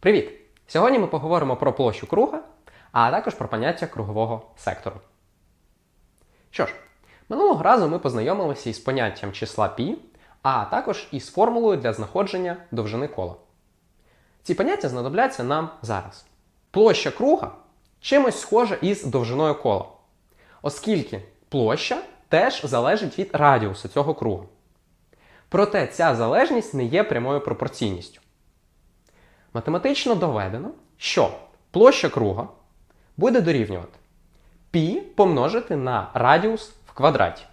Привіт! Сьогодні ми поговоримо про площу круга, а також про поняття кругового сектору. Що ж, минулого разу ми познайомилися із поняттям числа π, а також із формулою для знаходження довжини кола. Ці поняття знадобляться нам зараз. Площа круга чимось схожа із довжиною кола, оскільки площа теж залежить від радіусу цього круга. Проте ця залежність не є прямою пропорційністю. Математично доведено, що площа круга буде дорівнювати π помножити на радіус в квадраті.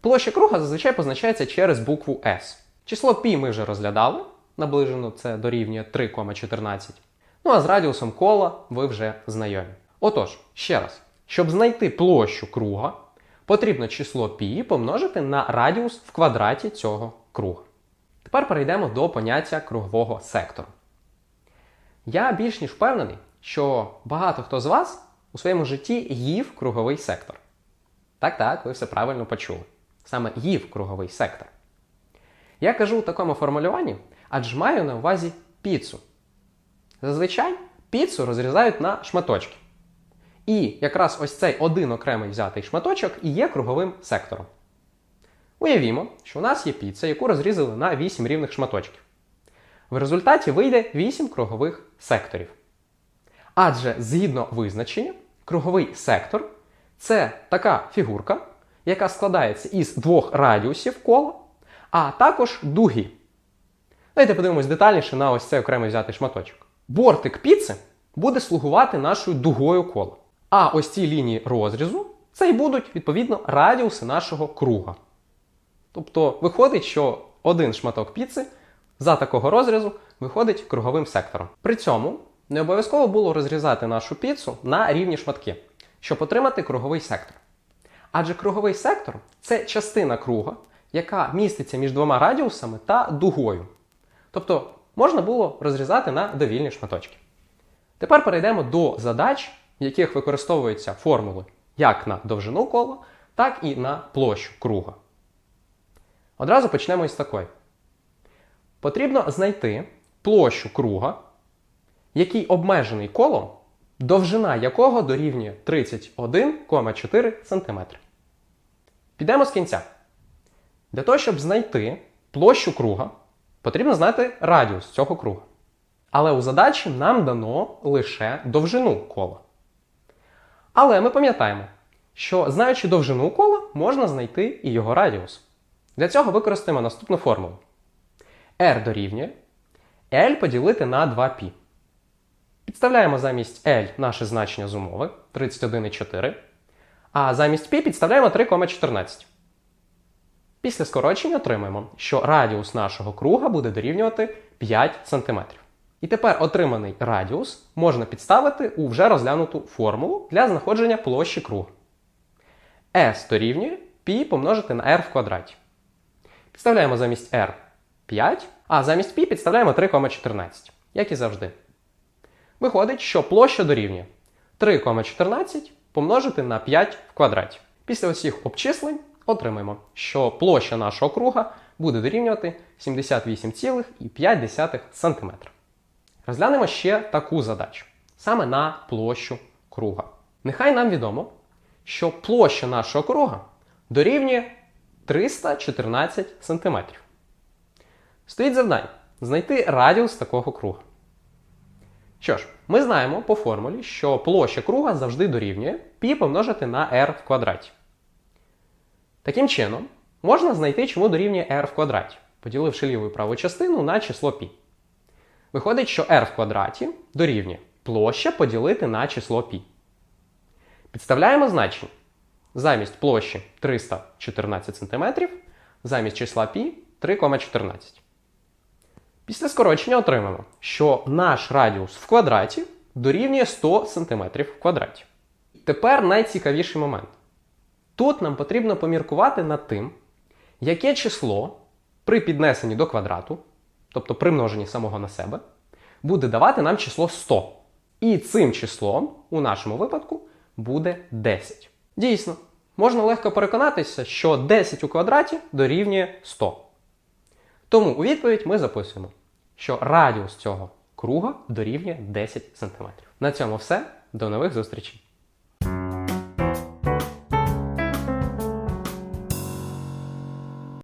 Площа круга зазвичай позначається через букву S. Число π ми вже розглядали, наближено це дорівнює 3,14. Ну а з радіусом кола ви вже знайомі. Отож, ще раз, щоб знайти площу круга, потрібно число π помножити на радіус в квадраті цього круга. Тепер перейдемо до поняття кругового сектору. Я більш ніж впевнений, що багато хто з вас у своєму житті їв круговий сектор. Так, так, ви все правильно почули. Саме їв круговий сектор. Я кажу у такому формулюванні, адже маю на увазі піцу. Зазвичай піцу розрізають на шматочки. І якраз ось цей один окремий взятий шматочок і є круговим сектором. Уявімо, що у нас є піца, яку розрізали на 8 рівних шматочків. В результаті вийде 8 кругових секторів. Адже згідно визначення, круговий сектор це така фігурка, яка складається із двох радіусів кола, а також дуги. Давайте подивимось детальніше на ось цей окремий взятий шматочок. Бортик піци буде слугувати нашою дугою кола. А ось ці лінії розрізу це і будуть, відповідно, радіуси нашого круга. Тобто виходить, що один шматок піци за такого розрізу виходить круговим сектором. При цьому не обов'язково було розрізати нашу піцу на рівні шматки, щоб отримати круговий сектор. Адже круговий сектор це частина круга, яка міститься між двома радіусами та дугою. Тобто можна було розрізати на довільні шматочки. Тепер перейдемо до задач, в яких використовуються формули як на довжину кола, так і на площу круга. Одразу почнемо із такої. Потрібно знайти площу круга, який обмежений колом, довжина якого дорівнює 31,4 см. Підемо з кінця. Для того, щоб знайти площу круга, потрібно знати радіус цього круга. Але у задачі нам дано лише довжину кола. Але ми пам'ятаємо, що знаючи довжину кола, можна знайти і його радіус. Для цього використаємо наступну формулу. R дорівнює L поділити на 2π. Підставляємо замість L наше значення з умови 31,4. А замість π підставляємо 3,14. Після скорочення отримаємо, що радіус нашого круга буде дорівнювати 5 см. І тепер отриманий радіус можна підставити у вже розглянуту формулу для знаходження площі круга. S дорівнює π помножити на r в квадраті. Підставляємо замість r 5, а замість π підставляємо 3,14, як і завжди. Виходить, що площа дорівнює 3,14 помножити на 5 в квадраті. Після усіх обчислень отримаємо, що площа нашого круга буде дорівнювати 78,5 см. Розглянемо ще таку задачу саме на площу круга. Нехай нам відомо, що площа нашого круга дорівнює 314 см. Стоїть завдання знайти радіус такого круга. Що ж, ми знаємо по формулі, що площа круга завжди дорівнює π помножити на r в квадраті. Таким чином, можна знайти, чому дорівнює r в квадраті, поділивши ліву і праву частину на число π. Виходить, що r в квадраті дорівнює площа поділити на число π. Підставляємо значення. Замість площі 314 см, замість числа π 3,14. Після скорочення отримаємо, що наш радіус в квадраті дорівнює 100 см в квадраті. Тепер найцікавіший момент. Тут нам потрібно поміркувати над тим, яке число при піднесенні до квадрату, тобто при множенні самого на себе, буде давати нам число 100. І цим числом, у нашому випадку, буде 10. Дійсно, можна легко переконатися, що 10 у квадраті дорівнює 100. Тому у відповідь ми записуємо, що радіус цього круга дорівнює 10 см. На цьому все. До нових зустрічей!